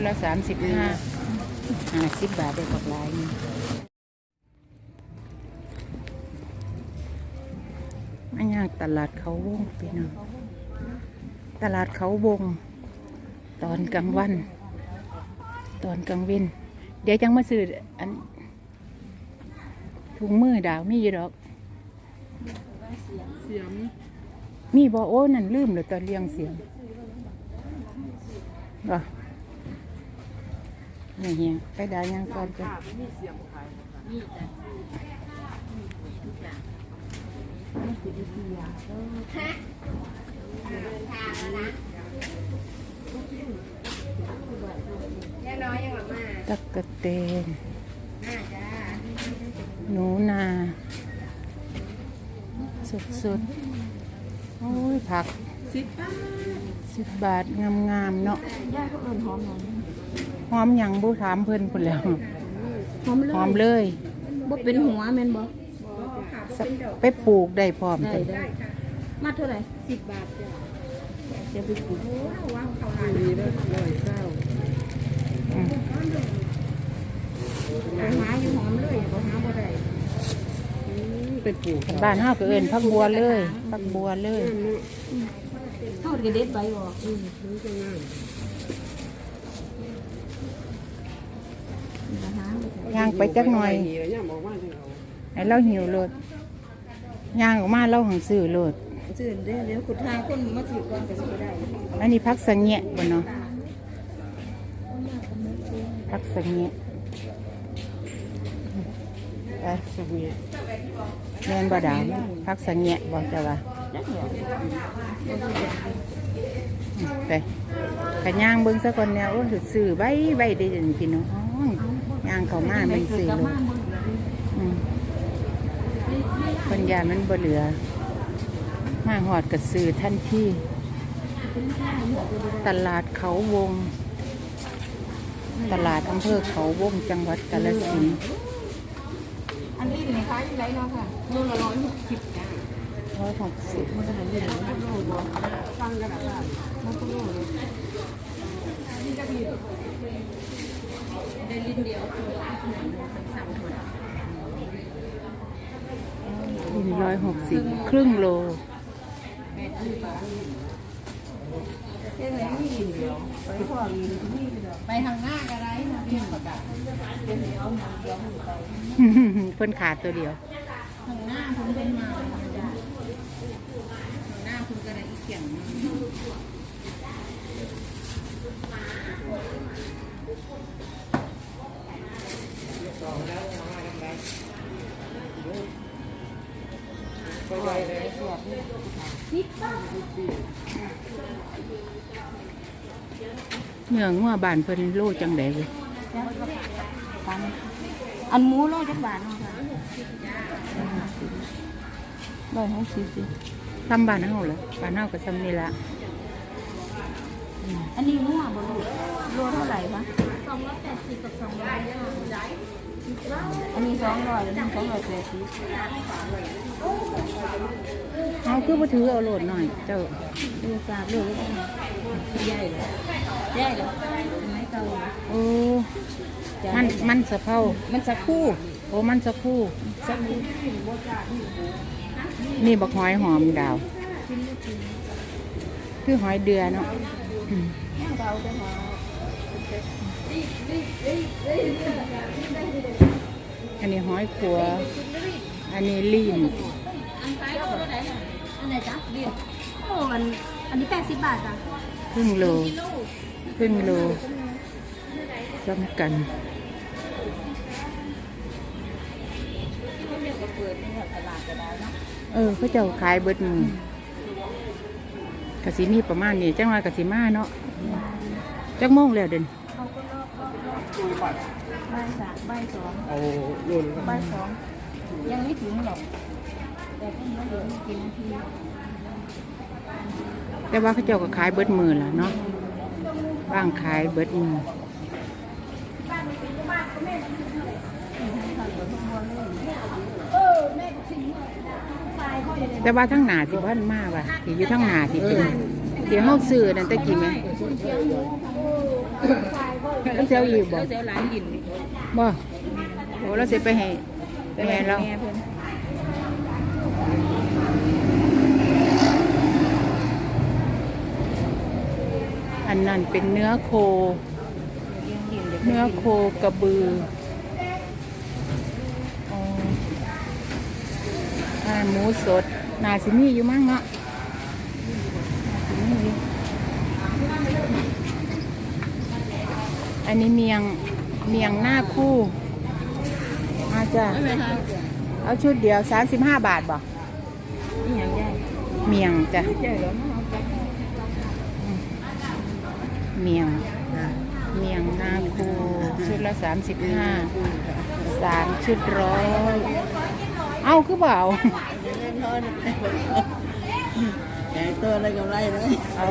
ดละสามสิบห้าห้าสิบบาทได้กับหลายนี่อันย่างตลาดเขาวงพี่น้องตลาดเขาวง ตอนกลางวัน ตอนกลางวิน เดี๋ยวจังมาซื้ออันถุงมือดาวมีอยู่ดอกเสียมมีบอโอ้นั่นลืมเลยตอนเลี้ยงเสียงบ่ นี่เฮียไปด่ายังก่อนจ้ะตักกะเตนหนูนาสดสดๆ โอ้ย ผักสิบบาทสิบบาท งามๆ เนาะย่าก็เอิญหอมหอม หอมหยังบูถามเพิ่นพุ่นแล้วหอมเลยหอมเลยบ่เป็นหัวแม่นบ่สักไปปลูกได้พร้อมได้เพิ่นได้มาเท่าไหร่สิบบาทจ้ะจะไปปลูกว้าวเขาหาดีแล้วร้อยเก้าอืมไปหาอยู่หอมเลยบ่หาบ่ได้เป็นปลูกบ้านเฮาก็เอิ้นผักบัวเลยผักบัวเลยเฮาก็เด็ดใบออกอืมนี่ก็ง่าย บ่หาบ่ได้ ย่างไปจักหน่อยนี่ย่างบอกว่าจะเอาให้เราหิวโลดย่างออกมาเราหังซื้อโลดซื้อเดี๋ยวเดี๋ยวขุดทางคนมาถือก่อนก็สิได้ อันนี้พักสังเงะบ่เนาะพักสังเงะเอ้ยสักเนี้ยแม่นบ่ดาวพักสังเงะบ่จะว่าจักเดียวอืมไปกะย่างเบิ่งซะก่อนแนวโอ้ยซื้อใบใบได้จังพี่น้อง ย่างเข้ามามันซื้อโลดอืมปัญญานมันบ่เหลือ มาหอดก็ซื้อทันทีตลาดเขาวง ตลาดอำเภอเขาวงจังหวัดกาฬสินธุ์อันนี้นี่ขายอยู่ไหนเนาะค่ะโลละ160จ้ะร้อยหกสิบมันจะเป็นโลบ่ฟังกันอะมันก็โลเลย ได้ลิ้นเดียวคือสั่งหมดร้อยหกสิบครึ่งโลไปทางหน้าก็ได้นะพี่ประกาศเพิ่นขาดตัวเดียว ทางหน้าผมเป็นมาทางหน้าคุณก็ได้อีกเขียง เนื้องัวบานเพิ่นโลจังไดเว้ยอันหมูโลจักบาทเนาะค่ะร้อยหกสิบสิทำบ้านเฮาเหรอบ้านเฮาก็ทำนี่ละอันนี้งัวบ่ลูกโลเท่าไหร่คะสองร้อยแปดสิบกับส องร้อยอันนี้สองร้อยอันนี้สองร้อยแปดสิบเอาคือบ่ถือเอาโลดหน่อย เจ้าดูฝากลูกใหญ่เลยใหญ่เลยไม่เก่าโอ้มันมันสะเพรามันสักคู่โอ้มันสักครู่สักคู่นี่บักหอยหอมดาว คือหอยเดือเนาะ อืมเก่าจะหออันนี้หอยขัว อันนี้ลีนอันซ้ายโลเท่าไหร่อันไหนจ๊ะเดียวโอ้อันอันนี้แปดสิบบาทจ้ะครึ่งโลกิโลครึ่งโลซ้ำกันเรียกว่าเปิดในตลาดก็ได้เนาะเออเขาเจ้าขายเบิดมือกะสิมีประมาณนี้จังว่ากะสิมาเนาะจักโมงแล้วเดินเขาก็รอบร อบรอบใบายสามใบายสองเอานู่นครับใบายสองยังไม่ถึงหรอก แต่ก็ยังเหลือกี่นาทีแต่ว่าเขาเจ้าก็ขายเบิดมือล่ะเนาะว่างขายเบิดมือแต่ว่าทั้งหนาสิบ้านมาว่ะที่อยู่ทั้งหนาที่เป็นที่เฮาซื้อนั่นตะกี้แม่ เแล้วเสียวอีกบ่แล้วเสียวหลานกินบ่โอ้เราสิไปให้แม่เราแม่เพิ่นอันนั้นเป็นเนื้อโคเลี้ยงกินเดี๋ยวเนื้อโคกระบืออ๋ออ่าหมูสดนาสิมีอยู่มั้งเนาะนาสิมีอยู่ อันนี้เมียงเมียงหน้าคู่อาจ้ะไม่เป็นไรเอาชุดเดียว35บาทบ่นี่ยังได้เมียงจ้ะเจ๋อแล้วมาเอาไปเมียงเมียงหน้าคูชุดละสามสิบห้าสามชุดร้อยเอาคือเปล่าใหญ่ตัวอะไรกับไรเลยเอา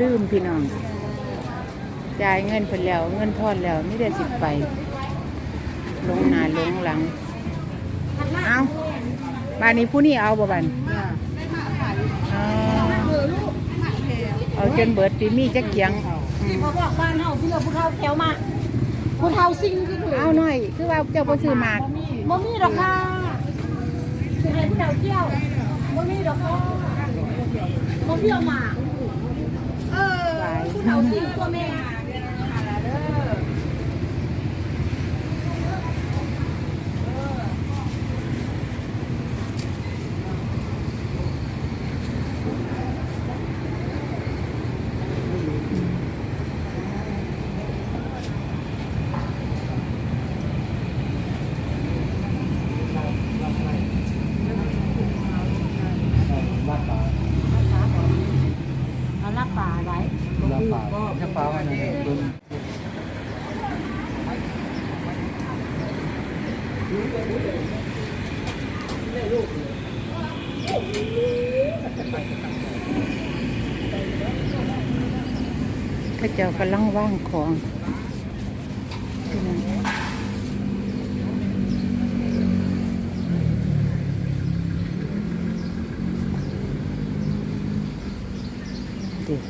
ลืมพี่น้อง จ่ายเงินไปแล้ว เงินทอนแล้วไม่ได้สิไป ลงหนาลงหลัง เอาบานนี้ผู้นี้เอาบ่บันเอาเอาจนเบิดตีมีจักเกียงอืมพอบอกบ้านเฮาพี่เราผู้เฒ่าแถวมาผู้เฒ่าซิ่งคือเอาหน่อย คือว่าเจ้าบ่ซื้อหมากบ่มีดอกค่ะคือให้ผู้เฒ่าเที่ยวบ่มีดอกค่ะบ่เที่ยวมาเออผู้เฒ่าซิ่งตัวแม่ บ้านป่า เอาลักป่าไว้ บ้านป่าจะป่าไว้นะคุณ พระเจ้ากำลังว่างของพี่น้องเด็ก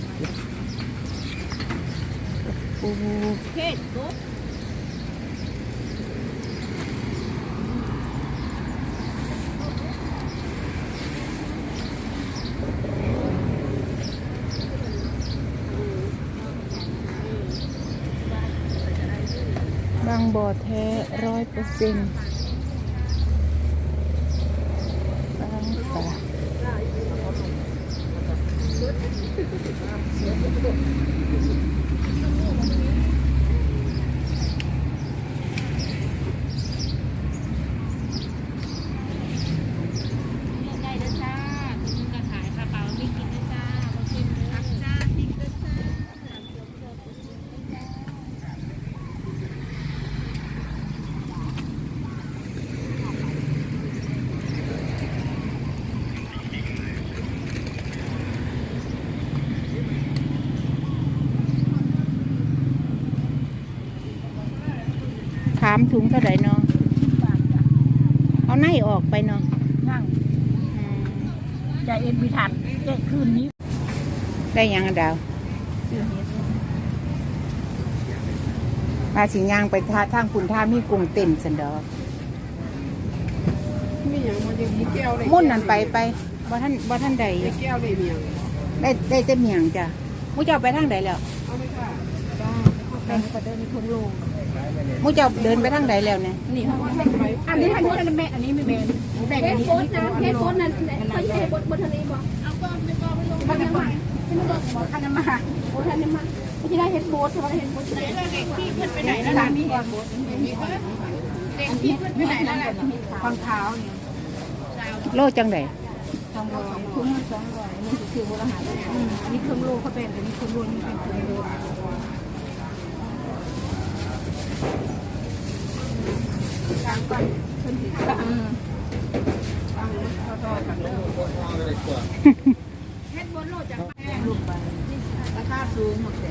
โอ้โห เพศกบ บ่อแท้ร้อยเปอร์เซ็นต์ามถุงเท่าไหร่เนาะเอาในออกไปเนาะนั่งอืมใจเอ็นบิทันเจ๊คืนนี้ ได้ยังอะดาวซื้อเฮ็ดมาสิย่างไปท่าทางคุณท่ามีกรุงเต็มสันดอกมีอย่างมันจะมีแก้วเลยมุ่นนั่นไปไปบ่ท่านบ่ท่านใดมีแก้วเลยเมียงได้ได้แต่เมียงจ้ะมูเจ้าไปทางใดแล้วเอาไหมค่ะจ้าไปก็เดินทงโลง มูเจ้าเดินไปทางใดแล้วเนี่ยนี่ค่ะอันนี้อันนี้อันนี้แม่อันนี้ไม่แม่แบ่งอันนี้อันนี้เทปโพสนะเขาเทปโพสบนทะเลบ่เอาก็ไม่ก็ไม่ลงคันน้ำมันคันน้ำมันโอ้คันน้ำมันที่ได้เห็นโพสใช่ไหมเห็นโพสไหนเด็กพี่เพื่อนไปไหนแล้วล่ะมีโพสเด็กพี่เพื่อนไปไหนแล้วล่ะฟังเท้าเนี่ยโลจังใดสองร้อยคุ้มสองร้อยนี่คือโบราณอันนี้เครื่องโลเขาเป็นอันนี้เครื่องโลนี่เป็นเครื่องโลกลางก่อนเพิ่นถือกลาง เฮ็ดบนโลจากแม่ลูกไปราคาสูงหมดแต่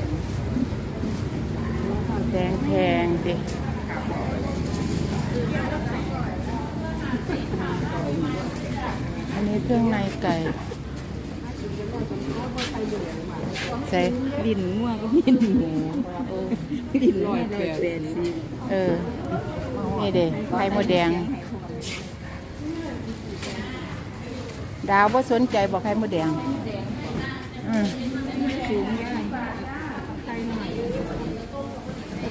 แดงแพงดิอันนี้เครื่องในไก่ ใส่ดินง่วงก็ดินหมู ดินร้อยแปดสิบเออ นี่เด้ไข่มดแดง ดาวบ่าสนใจบอกไข่มดแดง อืมสูงยายไข่หน่อย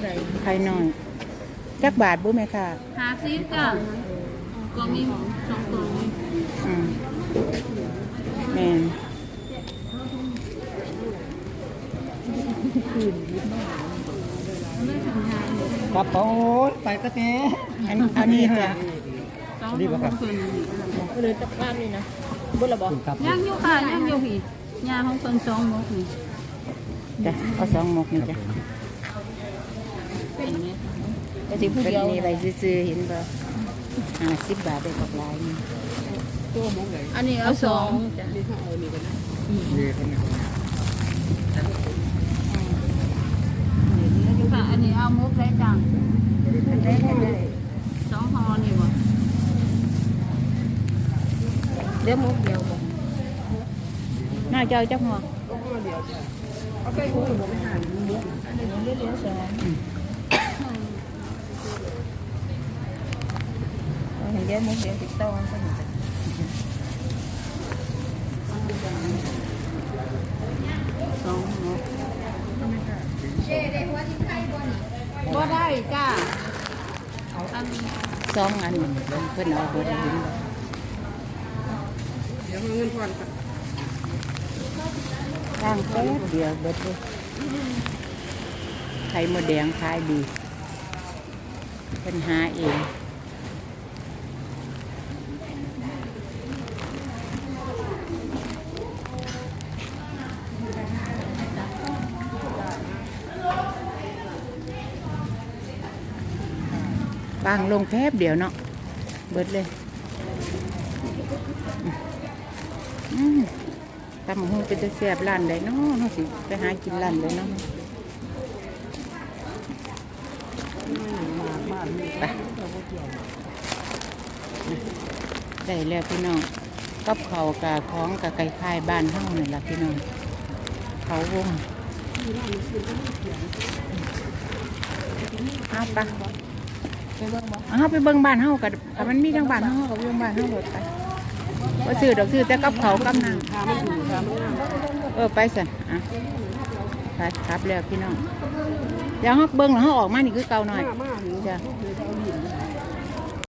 เท่หร่อยจักบาทบุแม่ค่ะหาซิจ้ะกล่องนี้สองกล่องนี้อืมแม่น ครับโอ้ยไปก็เต้อันอันนี้จ้ะสองกล่องเพิ่นก็เลยจักบ้านนี่นะบุละบ่ครับย่างอยู่ค่ะย่างอยู่พี่ยาของเพิ่นสองหมกนี่จ้ะเอาสองหมกนี่จ้ะเป็นไงก็สิเป็นนี่ไปซื้อๆเห็นบ่ห้าสิบบาทได้กับหลายนี่ตัวมองไหนอันนี้เอาสองจ้ะนี่เขาเอานี่กันนะนี่คนนี้ ค่ะ อันนี้ เอามุกได้จังสองห่อนี่บ่เดี๋ยวมุกเดียวบ่น่าจะเอาจักหัวเอาใส่หูผมไม่หันมุกอันนี้เดี๋ยวสองเห็นเยอะมุกเดียวติดต้องก็หนึ่ง สองหมกบ่ได้จ้าอัน สองอันเพิ่นเอาเบิดเห็นบ่เดี๋ยวเอาเงินก่อนครับร่างแป๊บเดียวเบิดเลยไข่มดแดงขายดีเป็นหาเอง บางลงแป๊บเดียวเนาะเบิดเลยอืมตำหูเป็นตะเสียบร้านใดเนาะเฮาสิไปหากินร้านใดเนาะไปได้แล้วพี่น้องกับเขากับของกับไก่คายบ้านเฮานี่ล่ะพี่น้องเขาวงเอาไป ไปเบิ่งบ่เอาไปเบิ่งบ้านเฮากับมันมีทั้งบ้านเฮากับเบิ่งบ้านเฮาหมดไปว่ซื้อดอกซื้อแต่กับเขากับนางเออไปสิอะไปครับแล้วพี่น้องเดี๋ยวเฮาเบิ่งแล้วเฮาออกมานี่คือเก่าหน่อยจ้ะ